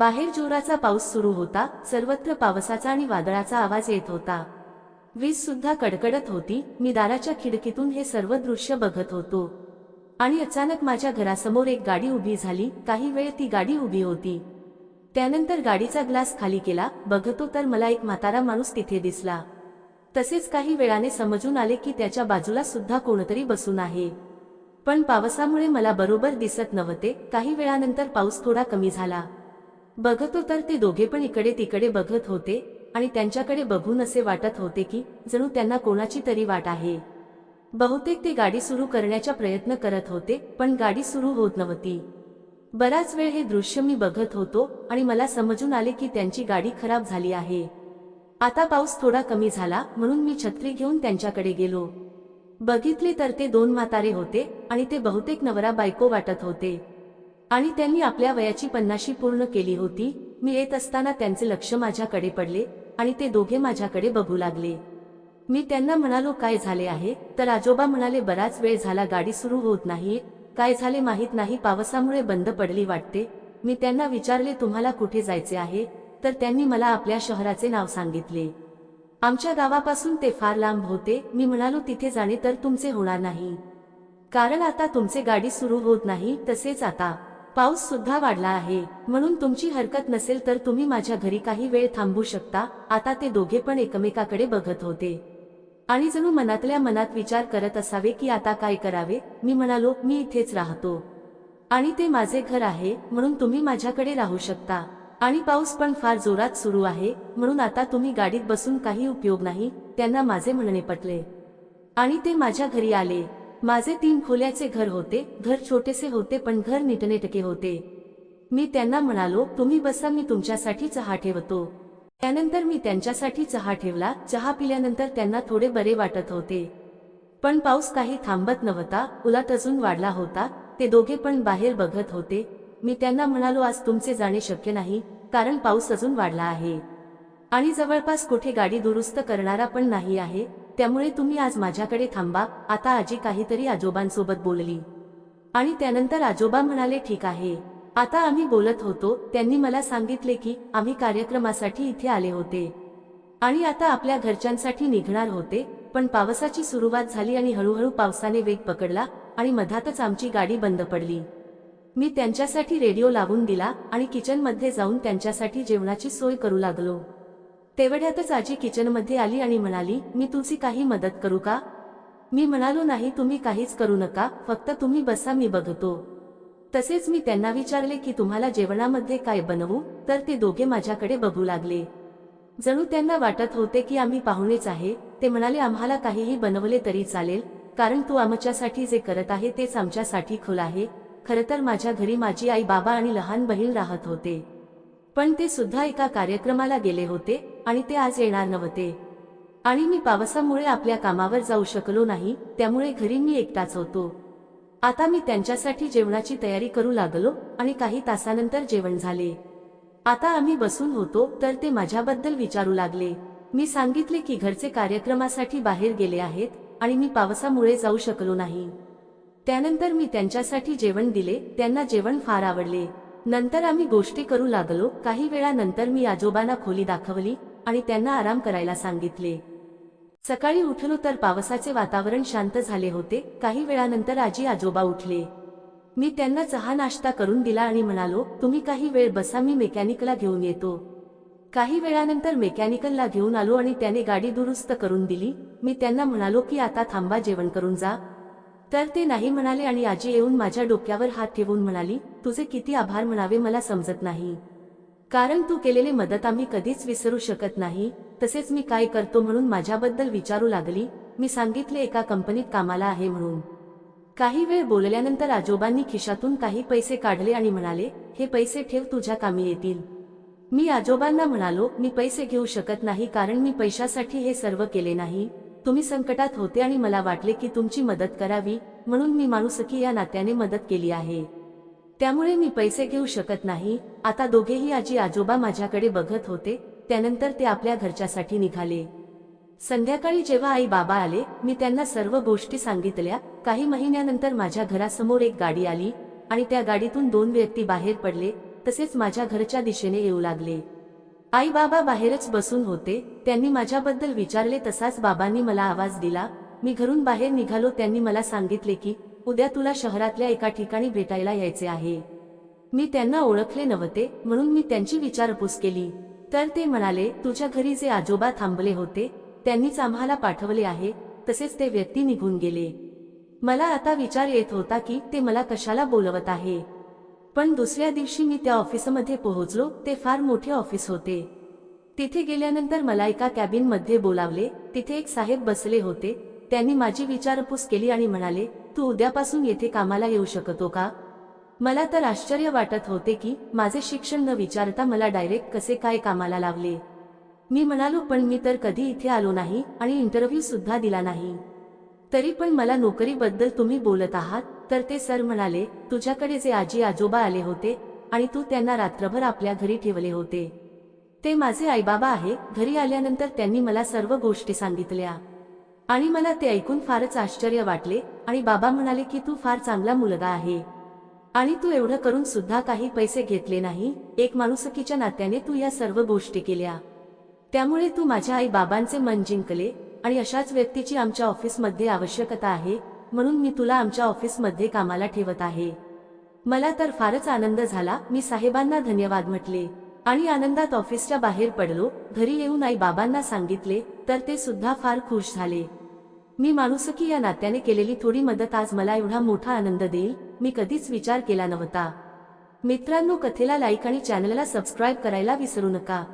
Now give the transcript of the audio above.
बाहेर जोराचा पाऊस सुरू होता सर्वत्र पावसाचा आणि वादळाचा आवाज येत होता. वीज सुद्धा कडकडत होती मी दाराच्या खिडकीतून हे सर्व दृश्य बघत होतो. आणि अचानक माझ्या घरासमोर एक गाडी उभी झाली काही वेळ ती गाडी उभी होती. त्यानंतर गाडीचा ग्लास खाली केला बघतो तर मला एक म्हातारा माणूस तिथे दिसला. तसेच काही वेळाने समजून आले की त्याच्या बाजूला सुद्धा कोणतरी बसून आहे. पण पावसामुळे मला बरोबर दिसत नव्हते काही वेळानंतर पाऊस थोडा कमी झाला. बघतो तर ते दोघे पण इकडे तिकडे बघत होते आणि त्यांच्याकडे बघून असे वाटत होते की जणू त्यांना कोणाची तरी वाट आहे. बहुतेक ते गाडी सुरू करण्याचा प्रयत्न करत होते पण गाडी सुरू होत नव्हती. बराच वेळ हे दृश्य मी बघत होतो आणि मला समजून आले की त्यांची गाडी खराब झाली आहे. आता पाऊस थोडा कमी झाला म्हणून मी छत्री घेऊन त्यांच्याकडे गेलो. बघितले तर ते दोन म्हातारे होते आणि ते बहुतेक नवरा बायको वाटत होते. आणि त्यांनी आपल्या वयाची पन्नाशी पूर्ण केली होती. मी येत असताना त्यांचे लक्ष माझ्याकडे पडले आणि ते दोघे माझ्याकडे बघू लागले. मी त्यांना म्हणालो काय झाले आहे? तर आजोबा म्हणाले बराच वेळ झाला गाडी सुरू होत नाही काय झाले माहीत नाही पावसामुळे बंद पडली वाटते. मी त्यांना विचारले तुम्हाला कुठे जायचे आहे? तर त्यांनी मला आपल्या शहराचे नाव सांगितले. आमच्या गावापासून ते फार लांब होते. मी म्हणालो तिथे जाणे तर तुमचे होणार नाही. कारण आता तुमचे गाडी सुरू होत नाही तसेच आता. पाऊस सुद्धा वाढला आहे. म्हणून तुमची हरकत नसेल तर तुम्ही माझ्या घरी काही वेळ थांबू शकता. आता ते दोघे पण एकमेकाकडे बघत होते. आणि जणू मनातल्या मनात विचार करत असावे की आता काय करावे? मी म्हणालो मी इथेच राहतो. आणि ते माझे घर आहे म्हणून तुम्ही माझ्याकडे राहू शकता. आणि पाऊस पण फार जोरात सुरू आहे म्हणून आता तुम्ही गाडीत बसून काही उपयोग नाही त्यांना माझे म्हणणे पटले. आणि ते माझ्या घरी आले. माझे तीन खोल्याचे घर होते घर छोटेसे होते पण घर नीटनेटके होते. मी त्यांना म्हणालो तुम्ही बसा मी तुमच्यासाठी चहा ठेवतो. त्यानंतर मी त्यांच्यासाठी चहा ठेवला चहा पिल्यानंतर त्यांना थोडे बरे वाटत होते. पण पाऊस काही थांबत नव्हता उलट अजून वाढला होता ते दोघे पण बाहेर बघत होते. मी त्यांना म्हणालो आज तुमचे जाणे शक्य नाही कारण पाऊस अजून वाढला आहे. आणि जवळपास कुठे गाडी दुरुस्त करणारा पण नाही आहे त्यामुळे तुम्ही आज माझ्याकडे थांबा. आता आजी काहीतरी आजोबांसोबत बोलली. आणि त्यानंतर आजोबा म्हणाले ठीक आहे. आता आम्ही बोलत होतो. त्यांनी मला सांगितले की आम्ही कार्यक्रमासाठी इथे आले होते. आणि आता आपल्या घरच्यांसाठी निघणार होते. पण पावसाची सुरुवात झाली आणि हळूहळू पावसाने वेग पकडला आणि मधातच आमची गाडी बंद पडली. मी त्यांच्यासाठी रेडिओ लावून दिला आणि किचनमध्ये जाऊन त्यांच्यासाठी जेवणाची सोय करू लागलो. तेवढ्यातच आजी किचनमध्ये आली आणि म्हणाली मी तुझी काही मदत करू का? मी म्हणालो नाही तुम्ही काहीच करू नका फक्त तुम्ही बसा मी बघतो. तसेच मी त्यांना विचारले की तुम्हाला जेवणामध्ये काय बनवू? तर ते दोघे माझ्याकडे बघू लागले. जणू त्यांना वाटत होते की आम्ही पाहुणेच आहे. ते म्हणाले आम्हाला काहीही बनवले तरी चालेल कारण तू आमच्यासाठी जे करत आहे तेच आमच्यासाठी खुल आहे. खरं तर माझ्या घरी माझी आई बाबा आणि लहान बहीण राहत होते. पण ते सुद्धा एका कार्यक्रमाला गेले होते. आणि ते आज येणार नव्हते आणि मी पावसामुळे आपल्या कामावर जाऊ शकलो नाही त्यामुळे घरी मी एकटाच होतो. आता मी त्यांच्यासाठी जेवणाची तयारी करू लागलो आणि काही तासानंतर जेवण झाले. आता आम्ही बसून होतो तर ते माझ्याबद्दल विचारू लागले. मी सांगितले की घरचे कार्यक्रमासाठी बाहेर गेले आहेत आणि मी पावसामुळे जाऊ शकलो नाही. त्यानंतर मी त्यांच्यासाठी जेवण दिले त्यांना जेवण फार आवडले. नंतर आम्ही गोष्टी करू लागलो काही वेळानंतर मी आजोबांना खोली दाखवली आणि त्यांना आराम करायला सांगितले. सकाळी उठलो तर पावसाचे वातावरण शांत झाले होते. काही वेळानंतर आजी आजोबा उठले. मी त्यांना चहा नाश्ता करून दिला आणि म्हणालो तुम्ही काही वेळ बसा मी मेकॅनिकला घेऊन येतो. काही वेळानंतर मेकॅनिकलला घेऊन आलो आणि त्याने गाडी दुरुस्त करून दिली. मी त्यांना म्हणालो की आता थांबा जेवण करून जा. तर ते नाही म्हणाले आणि आजी येऊन माझ्या डोक्यावर हात ठेवून म्हणाली तुझे किती आभार म्हणावे मला समजत नाही. कारण तू केलेली मदत आम्ही कधीच विसरू शकत नाही तसेच मी काय करतो म्हणून माझ्याबद्दल विचारू लागली मी सांगितले एका कंपनीत कामाला आहे म्हणून. काही वेळ बोलल्यानंतर आजोबांनी खिशातून काही पैसे काढले आणि म्हणाले हे पैसे ठेव तुझ्या कामी येतील. मी आजोबांना म्हणालो मी पैसे घेऊ शकत नाही कारण मी पैशासाठी हे सर्व केले नाही. तुम्ही संकटात होते आणि मला वाटले की तुमची मदत करावी म्हणून मी माणुसकी या नात्याने मदत केली आहे. त्यामुळे मी पैसे घेऊ शकत नाही. आता दोघेही आजी आजोबा माझ्याकडे बघत होते. त्यानंतर ते आपल्या घरच्यासाठी निघाले. संध्याकाळी जेव्हा आई बाबा आले मी त्यांना सर्व गोष्टी सांगितल्या. काही महिन्यानंतर माझ्या घरासमोर एक गाडी आली आणि त्या गाडीतून दोन व्यक्ती बाहेर पडले. तसेच माझ्या घरच्या दिशेने येऊ लागले. आई बाबा बाहेरच बसून होते. त्यांनी माझ्याबद्दल विचारले तसाच बाबांनी मला आवाज दिला. मी घरून बाहेर निघालो. त्यांनी मला सांगितले की उद्या तुला शहरातल्या एका ठिकाणी भेटायला यायचे आहे. मी त्यांना ओळखले नव्हते म्हणून मी त्यांची विचारपूस केली. तर ते म्हणाले तुझ्या घरी जे आजोबा थांबले होते त्यांनीच आम्हाला पाठवले आहे. तसेच ते व्यक्ती निघून गेले. मला आता विचार येत होता की ते मला कशाला बोलवत आहे. पण दुसऱ्या दिवशी मी त्या ऑफिसमध्ये पोहोचलो ते फार मोठे ऑफिस होते. तिथे गेल्यानंतर मला एका कॅबिनमध्ये बोलावले तिथे एक साहेब बसले होते त्यांनी माझी विचारपूस केली आणि म्हणाले तू उद्यापासून येथे कामाला येऊ शकतो का? मला तर आश्चर्य वाटत होते की माझे शिक्षण न विचारता मला डायरेक्ट कसे काय कामाला लावले? मी म्हणालो पण मी तर कधी इथे आलो नाही आणि इंटरव्ह्यू सुद्धा दिला नाही. तरी पण मला नोकरीबद्दल तुम्ही बोलत आहात. तर ते सर म्हणाले तुझ्याकडे जे आजी आजोबा आले होते आणि तू त्यांना रात्रभर आपल्या घरी ठेवले होते. ते माझे आईबाबा आहे. घरी आल्यानंतर त्यांनी मला सर्व गोष्टी सांगितल्या. आणि मला ते ऐकून फारच आश्चर्य वाटले आणि बाबा म्हणाले की तू फार चांगला मुलगा आहे. आणि तू एवढं करून सुद्धा काही पैसे घेतले नाही. एक माणुसकीच्या नात्याने तू या सर्व गोष्टी केल्या. त्यामुळे तू माझ्या आई बाबांचे मन जिंकले आणि अशाच व्यक्तीची आमच्या ऑफिसमध्ये आवश्यकता आहे म्हणून मी तुला आमच्या ऑफिसमध्ये कामाला ठेवत आहे. मला तर फारच आनंद झाला. मी साहेबांना धन्यवाद म्हटले. आणि आनंदात ऑफिसच्या बाहेर पडलो. घरी येऊन आई बाबांना सांगितले तर ते सुद्धा फार खुश झाले. मी माणुसकी या नात्याने केलेली थोडी मदत आज मला एवढा मोठा आनंद देईल? मी कधीच विचार केला नव्हता. मित्रांनो कथेला लाईक आणि चॅनलला सबस्क्राईब करायला विसरू नका.